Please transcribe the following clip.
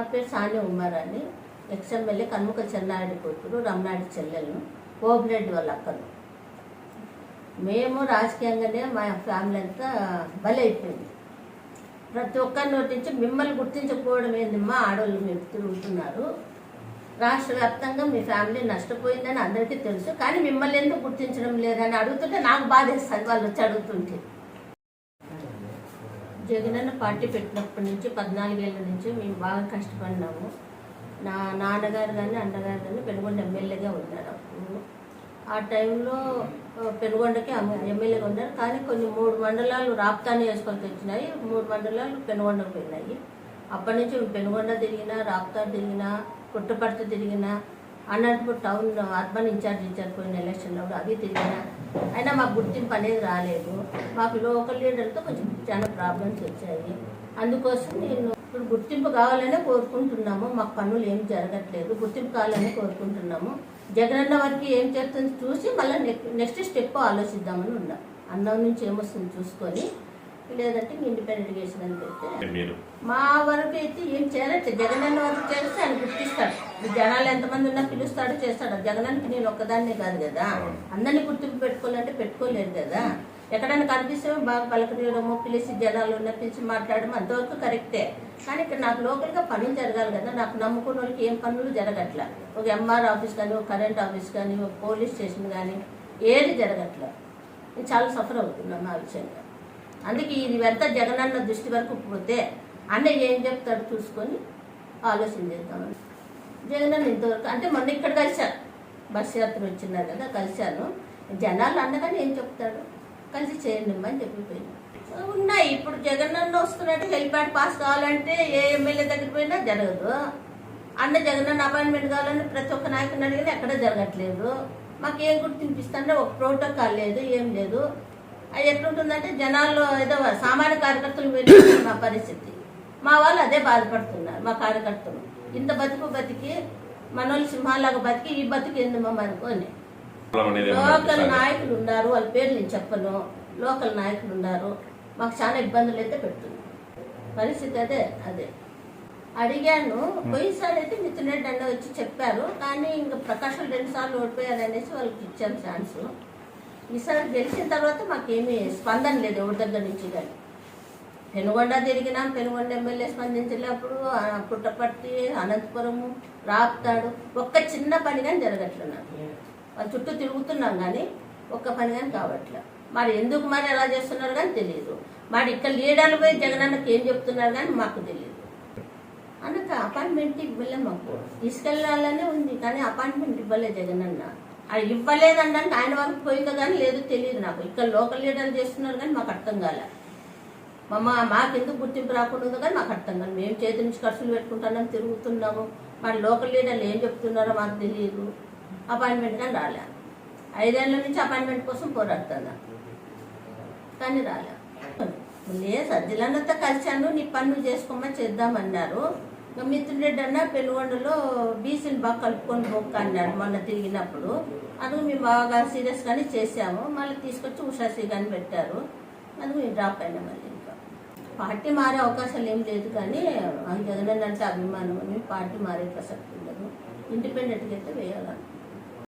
నా పేరు సానియా ఉమార్ అని ఎక్స్ఎమ్మెల్యే కన్ముక చెన్నారెడ్డి కూతురు రమణాడి చెల్లెలను కోబిరెడ్డి వాళ్ళ అక్కను మేము రాజకీయంగానే మా ఫ్యామిలీ అంతా బలైపోయింది ప్రతి ఒక్కరిని నోటించి మిమ్మల్ని గుర్తించకపోవడం ఏందమ్మా ఆడవాళ్ళు మీరు తిరుగుతున్నారు. రాష్ట్ర వ్యాప్తంగా మీ ఫ్యామిలీ నష్టపోయిందని అందరికీ తెలుసు కానీ మిమ్మల్ని ఎందుకు గుర్తించడం లేదని అడుగుతుంటే నాకు బాధేస్తుంది వాళ్ళు వచ్చి అడుగుతుంటే. జగనన్న పార్టీ పెట్టినప్పటి నుంచి పద్నాలుగేళ్ళ నుంచి మేము బాగా కష్టపడినాము. నా నాన్నగారు కానీ అన్నగారు కానీ పెనుగొండ ఎమ్మెల్యేగా ఉన్నారు ఆ టైంలో పెనుగొండకి ఎమ్మెల్యేగా ఉన్నారు. కానీ కొన్ని మూడు మండలాలు రాప్తాని వేసుకోవాల్సి వచ్చినాయి మూడు మండలాలు పెనుగొండకు పోయినాయి. అప్పటి నుంచి పెనుగొండ తిరిగినా రాప్తా తిరిగినా పుట్టపర్తి తిరిగినా Anantapur town urban incharge incharge పోయిన ఎలక్షన్లో కూడా అది తిరిగినా. అయినా మాకు గుర్తింపు అనేది రాలేదు. మాకు లోకల్ లీడర్తో కొంచెం చాలా ప్రాబ్లమ్స్ వచ్చాయి. అందుకోసం నేను ఇప్పుడు గుర్తింపు కావాలనే కోరుకుంటున్నాము. మాకు పనులు ఏం జరగట్లేదు. గుర్తింపు కావాలని కోరుకుంటున్నాము. జగనన్న వారికి ఏం చేస్తుంది చూసి మళ్ళీ నెక్స్ట్ స్టెప్ ఆలోచిద్దామని ఉన్నాం. అన్నం నుంచి ఏమొస్తుంది చూసుకొని లేదంటే ఇండిపెండెంట్ చేసిన అని పెడితే మా వరకు అయితే ఏం చేయలేదు జగనన్న వరకు చేస్తే ఆయన గుర్తిస్తాడు. జనాలు ఎంతమంది ఉన్నా పిలుస్తాడు చేస్తాడు. జగనానికి నేను ఒక్కదాన్నే కాదు కదా. అందరినీ గుర్తింపు పెట్టుకోవాలంటే పెట్టుకోలేదు కదా. ఎక్కడైనా కనిపిస్తే బాగా పలకరియడము పిలిచి జనాలు ఉన్న పిలిచి మాట్లాడడం అంతవరకు కరెక్టే. కానీ ఇక్కడ నాకు లోకల్గా పనులు జరగాలి కదా. నాకు నమ్ముకున్న వాళ్ళకి ఏం పనులు జరగట్ల. ఒక ఎంఆర్ ఆఫీస్ కానీ ఒక కరెంట్ ఆఫీస్ కానీ ఒక పోలీస్ స్టేషన్ కానీ ఏది జరగట్ల. నేను చాలా సఫర్ అవుతున్నాను ఆ విషయంగా అందుకే ఇది వెంట జగనన్న దృష్టి వరకు పోతే అన్నయ్య ఏం చెప్తాడు చూసుకొని ఆలోచన చేద్దామని జగనన్న ఇంతవరకు అంటే మొన్న ఇక్కడ కలిశాను బస్ యాత్ర వచ్చినారు కదా కలిశాను. జనాలు అన్నగానే ఏం చెప్తాడు కలిసి చేయండి అని చెప్పిపోయింది ఉన్నాయి ఇప్పుడు జగనన్న వస్తున్నట్టు హెల్ప్యాడ్ పాస్ కావాలంటే ఏ ఎమ్మెల్యే దగ్గర పోయినా జరగదు. అన్న జగనన్న అపాయింట్మెంట్ కావాలని ప్రతి ఒక్క నాయకుని అడిగినా ఎక్కడ జరగట్లేదు. మాకేం గుర్తింపిస్తుంటే ఒక ప్రోటోకాల్ లేదు ఏం లేదు. అది ఎట్లుంటుందంటే జనాల్లో ఏదో సామాన్య కార్యకర్తలు వెళ్ళి మా పరిస్థితి. మా వాళ్ళు అదే బాధపడుతున్నారు మా కార్యకర్తలు. ఇంత బతుకు బతికి మనోళ్ళు సింహాలాగా బతికి ఈ బతుకు ఎందుమో అనుకోని. లోకల్? నాయకులు ఉన్నారు వాళ్ళ పేర్లు నేను చెప్పను. లోకల్ నాయకులు ఉన్నారు మాకు చాలా ఇబ్బందులు అయితే పెడుతుంది పరిస్థితి అదే అదే. అడిగాను పోయినసారి అయితే మిథున్ రెడ్డి అన్న వచ్చి చెప్పారు కానీ ఇంకా ప్రకాశం రెండు సార్లు ఓడిపోయారు అనేసి వాళ్ళకి ఇచ్చాం ఛాన్స్. ఈసారి గెలిచిన తర్వాత మాకేమీ స్పందన లేదు ఎవరి దగ్గర నుంచి కానీ. పెనుగొండ తిరిగినాం పెనుగొండ ఎమ్మెల్యే స్పందించలేప్పుడు పుట్టపర్తి అనంతపురము రాపుతాడు. ఒక్క చిన్న పని కానీ జరగట్లేదు నాకు. వాళ్ళ చుట్టూ తిరుగుతున్నాం కానీ ఒక్క పని కానీ కావట్లే. మరి ఎందుకు మరి ఎలా చేస్తున్నారు కానీ తెలియదు మరి ఇక్కడ లీడర్లు పోయి జగనన్నకి ఏం చెప్తున్నారు కానీ మాకు తెలియదు అన్నక అపాయింట్మెంట్ ఇవ్వలే మాకు. తీసుకెళ్ళాలనే ఉంది కానీ అపాయింట్మెంట్ ఇవ్వలే జగనన్న అది ఇవ్వలేదండి ఆయన వరకు పోయిందో కానీ లేదు తెలియదు నాకు. ఇక్కడ లోకల్ లీడర్లు చేస్తున్నారు కానీ మాకు అర్థం కాలే. మమ్మ మాకెందుకు గుర్తింపు రాకుండా ఉందో కానీ మాకు అర్థం కాదు మేము చేతి నుంచి ఖర్చులు పెట్టుకుంటున్నాం తిరుగుతున్నాము. మరి లోకల్ లీడర్లు ఏం చెప్తున్నారో మాకు తెలియదు అపాయింట్మెంట్ కానీ రాలే. ఐదేళ్ళ నుంచి అపాయింట్మెంట్ కోసం పోరాడుతున్నా. కానీ రాలే. లే సజ్జలన్నతో కలిశాను. నీ పనులు చేసుకోమని చేద్దామన్నారు. ఇంకా రెడ్డి అన్న పెనుగొండలో బీసీని బాగా కలుపుకొని బొక్క అన్నాడు మొన్న తిరిగినప్పుడు. అందుకు మేము బాగా సీరియస్గానే చేసాము మళ్ళీ తీసుకొచ్చి ఉషాశ్రీ కానీ పెట్టారు. అందుకు మేము డ్రాప్ అయినా మళ్ళీ ఇంకా. పార్టీ మారే అవకాశాలు ఏం లేదు కానీ ఆ జగనన్న అంటే అభిమానం అని పార్టీ మారే ప్రసక్తి ఉండదు. ఇండిపెండెంట్గా అయితే వేయాలనుకుంటున్నాను